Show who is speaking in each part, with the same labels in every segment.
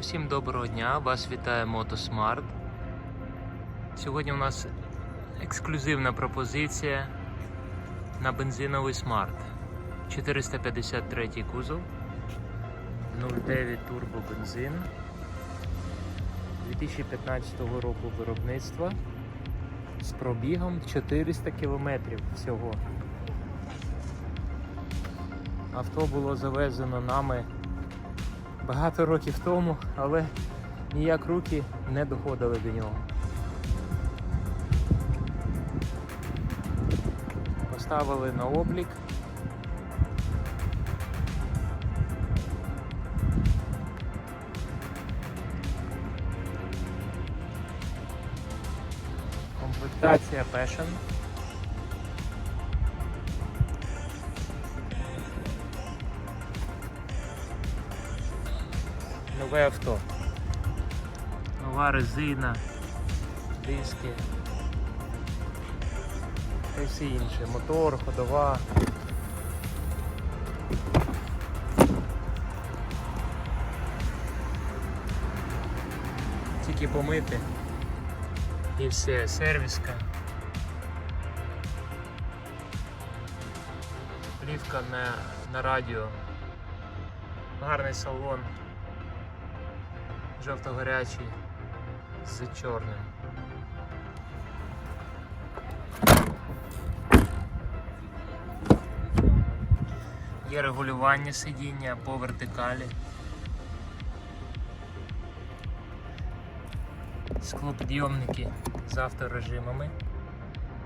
Speaker 1: Усім доброго дня! Вас вітає Мотосмарт. Сьогодні у нас ексклюзивна пропозиція на бензиновий смарт. 453 кузов, 0,9 турбо бензин 2015 року виробництва з пробігом 400 км всього. Авто було завезено нами багато років тому, але ніяк руки не доходили до нього. Поставили на облік. Комплектація Passion. Нове авто. Нова резина, диски. Й все інше. Мотор, ходова. Тільки помити. І все, сервіска. Плівка на, на радіо. Гарний салон жовто-гарячий з чорним. Є регулювання сидіння по вертикалі. Склопідйомники з авторежимами,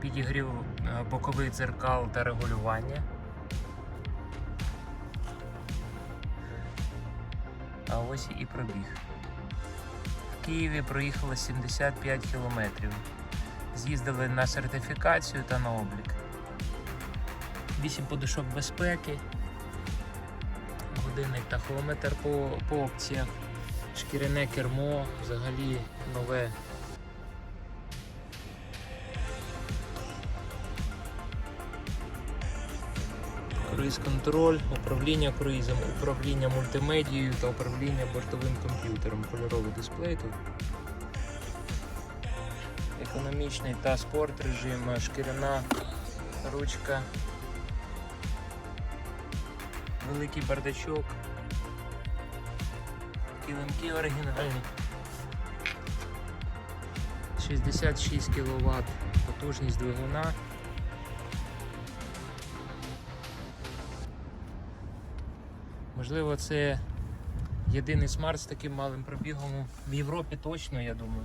Speaker 1: підігрів е, бокових дзеркал та регулювання. А ось і пробіг. Києві проїхали 75 кілометрів. З'їздили на сертифікацію та на облік. 8 подушок безпеки, годинник тахометр по, по опціях, шкіряне кермо, взагалі нове. Круїз-контроль, управління круїзом, управління мультимедією та управління бортовим комп'ютером. Кольоровий дисплей тут. Економічний та спорт режим, шкіряна ручка. Великий бардачок. Килимки оригінальні. 66 кВт потужність двигуна. Можливо, це єдиний смарт з таким малим пробігом в Європі точно, я думаю.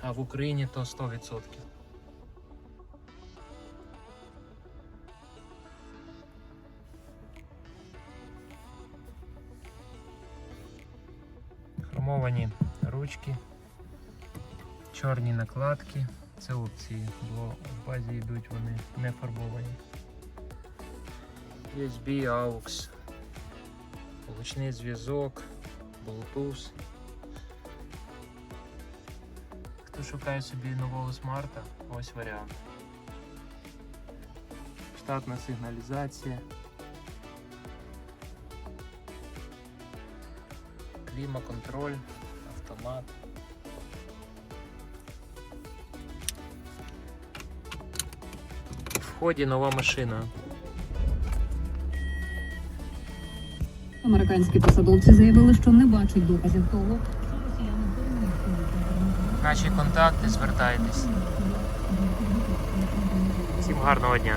Speaker 1: А в Україні то 100%. Хромовані ручки, чорні накладки. Це опції, бо в базі йдуть вони не фарбовані. USB, AUX, гучний зв'язок, Bluetooth. Хто шукає собі нового смарта, ось варіант. Штатна сигналізація. Клімаконтроль, автомат. В ході нова машина.
Speaker 2: Американські посадовці заявили, що не бачать доказів того, що росіяни.
Speaker 1: Наші контакти, звертайтесь. Всім гарного дня.